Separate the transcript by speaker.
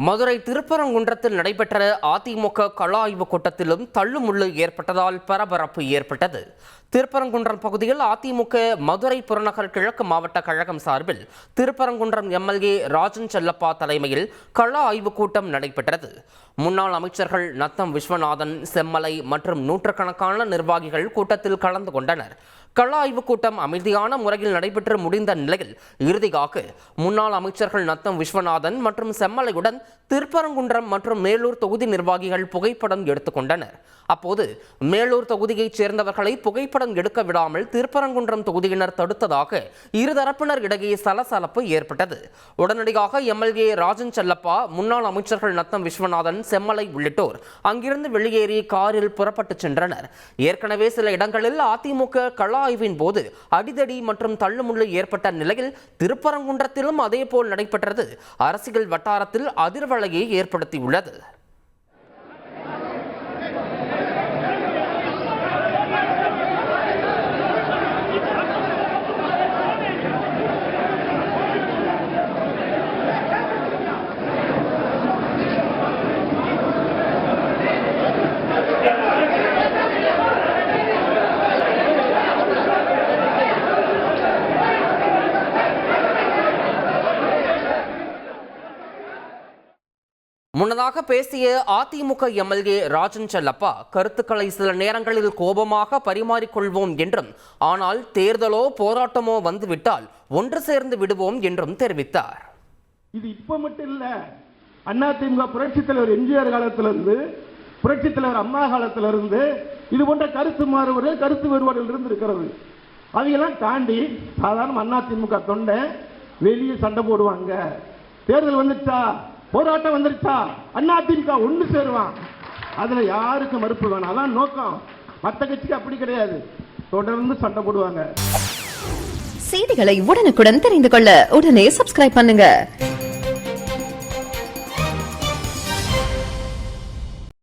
Speaker 1: மதுரை திருப்பரங்குன்றத்தில் நடைபெற்ற அதிமுக கள ஆய்வுக் கூட்டத்திலும் தள்ளுமுள்ளு ஏற்பட்டதால் பரபரப்பு ஏற்பட்டது. திருப்பரங்குன்றம் பகுதியில் அதிமுக மதுரை புறநகர் கிழக்கு மாவட்ட கழகம் சார்பில் திருப்பரங்குன்றம் எம்எல்ஏ ராஜன் செல்லப்பா தலைமையில் கள ஆய்வுக் கூட்டம் நடைபெற்றது. முன்னாள் அமைச்சர்கள் நத்தம் விஸ்வநாதன் செம்மலை மற்றும் நூற்றுக்கணக்கான நிர்வாகிகள் கூட்டத்தில் கலந்து கொண்டனர். கள ஆய்வுக் கூட்டம் அமைதியான முறையில் நடைபெற்று முடிந்த நிலையில் இறுதியாக முன்னாள் அமைச்சர்கள் நத்தம் விஸ்வநாதன் மற்றும் செம்மலையுடன் திருப்பரங்குன்றம் மற்றும் மேலூர் தொகுதி நிர்வாகிகள் புகைப்படம் எடுத்துக்கொண்டனர். அப்போது மேலூர் தொகுதியைச் சேர்ந்தவர்களை புகைப்படம் எடுக்க விடாமல் திருப்பரங்குன்றம் தொகுதியினர் தடுத்ததாக இருதரப்பினர் இடையே சலசலப்பு ஏற்பட்டது. உடனடியாக எம்எல்ஏ ராஜன் செல்லப்பா முன்னாள் அமைச்சர்கள் நத்தம் விஸ்வநாதன் செம்மலை உள்ளிட்டோர் அங்கிருந்து வெளியேறி காரில் புறப்பட்டுச் சென்றனர். ஏற்கனவே சில இடங்களில் அதிமுக கள ஆய்வின் போது அடிதடி மற்றும் தள்ளுமுள்ளு ஏற்பட்ட நிலையில் திருப்பரங்குன்றத்திலும் அதேபோல் நடைபெற்றது. அரசியல் வட்டாரத்தில் அதிர்வலையை ஏற்படுத்தியுள்ளது. முன்னதாக பேசிய அதிமுக எம்எல்ஏ ராஜன் செல்லப்பா கருத்துக்களை சில நேரங்களில் கோபமாக பரிமாறிக்கொள்வோம் என்றும் ஆனால் தேர்தலோ போராட்டமோ வந்துவிட்டால் ஒன்று சேர்ந்து விடுவோம் என்றும் தெரிவித்தார்.
Speaker 2: இது இப்ப மட்டும் இல்ல. அதிமுக புரட்சி தலைவர் எம்ஜிஆர் காலத்திலிருந்து புரட்சி தலைவர் அம்மா காலத்திலிருந்து இது போன்ற கருத்து மாறுபாடு கருத்து வேறுபாடுகள் இருந்து இருக்கிறது அதையெல்லாம் தாண்டி சாதாரண அதிமுக தொண்டை வெளியே சண்டை போடுவாங்க. தேர்தல் வந்துச்சா? போராட்டம் வந்துருச்சா? அதிமுக ஒன்று சேருவான். அதுல யாருக்கு மறுப்பு வேணாம்? அதான் நோக்கம். மற்ற கட்சிக்கு அப்படி கிடையாது. தொடர்ந்து சண்டை போடுவாங்க.
Speaker 3: செய்திகளை உடனுக்குடன் தெரிந்து கொள்ள உடனே சப்ஸ்கிரைப் பண்ணுங்க.